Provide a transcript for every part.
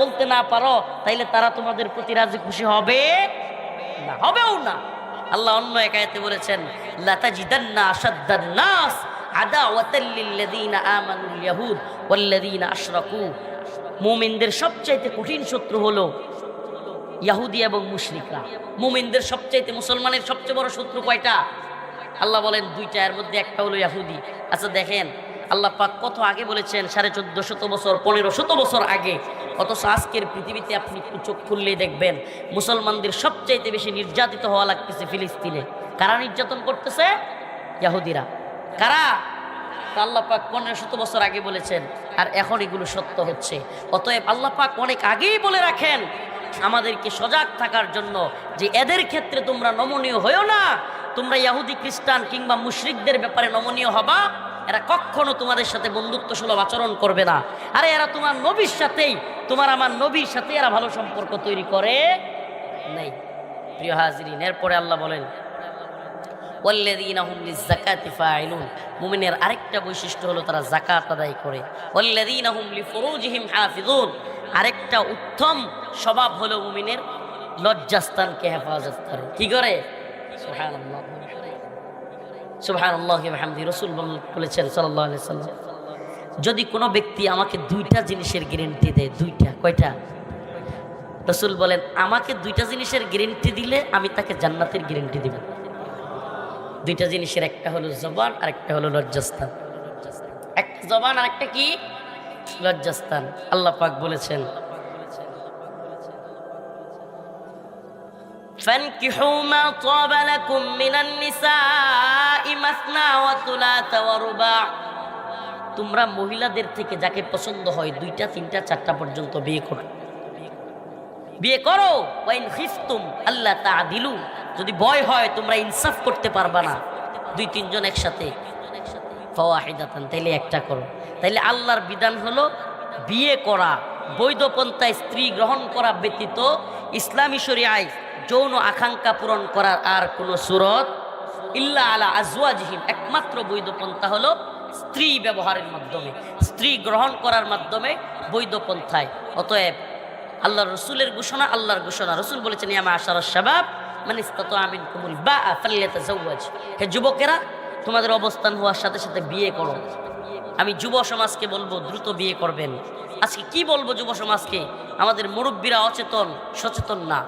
বলতে না পারো, তাইলে তারা তোমাদের প্রতি রাজি খুশি হবে? না, হবেও না। আল্লাহ অন্য একায়তে বলেছেন, লাতাজিদান্না আশাদ্দান নাস আদাওয়াতাল লিল্লাযীনা আমানুল ইয়াহুদ ওয়াল্লাযীনা আশরাকু। মুমিনদের সবচাইতে কঠিন শত্রু হলো ইয়াহুদি এবং মুশরিকরা। মুমিনদের সবচাইতে মুসলমানের সবচেয়ে বড় শত্রু কয়টা? আল্লাহ বলেন, দুইটা, এর মধ্যে একটা হলো ইয়াহুদি। আচ্ছা দেখেন আল্লাহ পাক কত আগে বলেছেন, সাড়ে চোদ্দ শত বছর পনেরো শত বছর আগে। অথচ আজকের পৃথিবীতে আপনি চোখ খুললেই দেখবেন, মুসলমানদের সবচাইতে বেশি নির্যাতিত হওয়া লাগতেছে ফিলিস্তিনে। কারা নির্যাতন করতেছে? ইয়াহুদিরা। কারা? আল্লাহ পাক পনেরো শত বছর আগে বলেছেন, আর এখন এগুলো সত্য হচ্ছে। অতএব আল্লাহ পাক অনেক আগেই বলে রাখেন, আমাদেরকে সজাগ থাকার জন্য যে এদের ক্ষেত্রে তোমরা নমনীয় হয়েও না, তোমরা ইয়াহুদি, খ্রিস্টান কিংবা মুশরিকদের ব্যাপারে নমনীয় হবা। এরা কখনো তোমাদের সাথে বন্ধুত্ব সুলভ আচরণ করবে না। আরে এরা তোমার নবীর সাথেই, তোমার আমার নবীর সাথে এরা ভালো সম্পর্ক তৈরি করে নেই। প্রিয় হাজরিন, এরপরে আল্লাহ বলেন মুমিনের আরেকটা বৈশিষ্ট্য হলো তারা যাকাত আদায় করে। আরেকটা উত্তম স্বভাব হলো মুমিনের লজ্জাস্থানকে হেফাজত করে। কি করে? সুবহানাল্লাহ সুবহানাল্লাহি ওয়া রসুল বলেছেন আলাইহি সাল্লাম যদি কোনো ব্যক্তি আমাকে দুইটা জিনিসের গ্যারেন্টি দেয়, দুইটা, কয়টা? রসুল বলেন, আমাকে দুইটা জিনিসের গ্যারেন্টি দিলে আমি তাকে জান্নাতের গ্যারেন্টি দিব। দুইটা জিনিসের, একটা হলো জবান আর একটা হলো লজ্জাস্থান। একটা জবান আর একটা কি? লজ্জাস্থান। আল্লাহ পাক বলেছেন فانكحوا ما طاب لكم من النساء مثنى وثلاث ورباع তোমরা মহিলাদের থেকে যাকে পছন্দ হয় দুইটা তিনটা চারটা পর্যন্ত বিয়ে করো বিয়ে করো ওয়াইন খিফতুম আল্লাহ তা দিলু যদি ভয় হয় তোমরা ইনসাফ করতে পারবা না দুই তিনজন একসাথে ফাওয়াহিদাতান তাইলে একটা করো তাইলে আল্লাহর বিধান হলো বিয়ে করা বৈধ পন্থায় স্ত্রী গ্রহণ করা ব্যতীত ইসলামী শরিয়ায় যৌন আকাঙ্ক্ষা পূরণ করার আর কোনো সুরত ইল্লা আলা আজওয়াজহিম একমাত্র বৈধ পন্থা হলো স্ত্রী ব্যবহারের মাধ্যমে, স্ত্রী গ্রহণ করার মাধ্যমে বৈধ পন্থায় অতএব আল্লাহ রসুলের ঘোষণা আল্লাহর ঘোষণা। রসুল বলেছেন ইয়ামা আশার শাবাব মানে আমিন কুমুল বা আফাল্লিয়াতা জাওয়াজ হে যুবকেরা, তোমাদের অবস্থান হওয়ার সাথে সাথে বিয়ে করো। আমি যুব সমাজকে বলব, দ্রুত বিয়ে করবেন। আজকে কি বলব যুব সমাজকে? আমাদের মুরব্বীরা অচেতন, সচেতন না।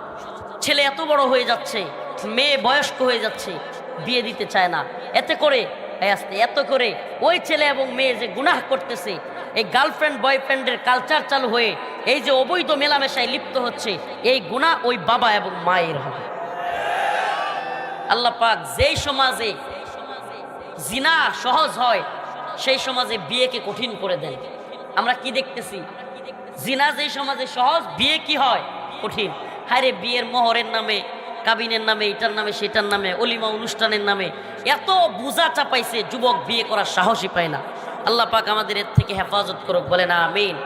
ছেলে এত বড় হয়ে যাচ্ছে, মেয়ে বয়স্ক হয়ে যাচ্ছে, বিয়ে দিতে চায় না। এতে করে আস্তে, এত করে ওই ছেলে এবং মেয়ে যে গুনাহ করতেছে, এই গার্লফ্রেন্ড, বয়ফ্রেন্ডের কালচার চালু হয়ে এই যে অবৈধ মেলামেশায় লিপ্ত হচ্ছে, এই গুনাহ ওই বাবা এবং মায়ের হবে। আল্লাহ পাক যেই সমাজে জিনা সহজ হয় সেই সমাজে বিয়েকে কঠিন করে দেন। আমরা কি দেখতেছি? জিনা যেই সমাজে সহজ, বিয়ে কি হয়? কঠিন। হায়রে বিয়ের মোহরের নামে, কাবিনের নামে, এটার নামে, সেটার নামে, অলিমা অনুষ্ঠানের নামে, এত বোঝা চাপাইছে, যুবক বিয়ে করার সাহসই পায় না। আল্লাহ পাক আমাদের এর থেকে হেফাজত করুক বলে না আমিন।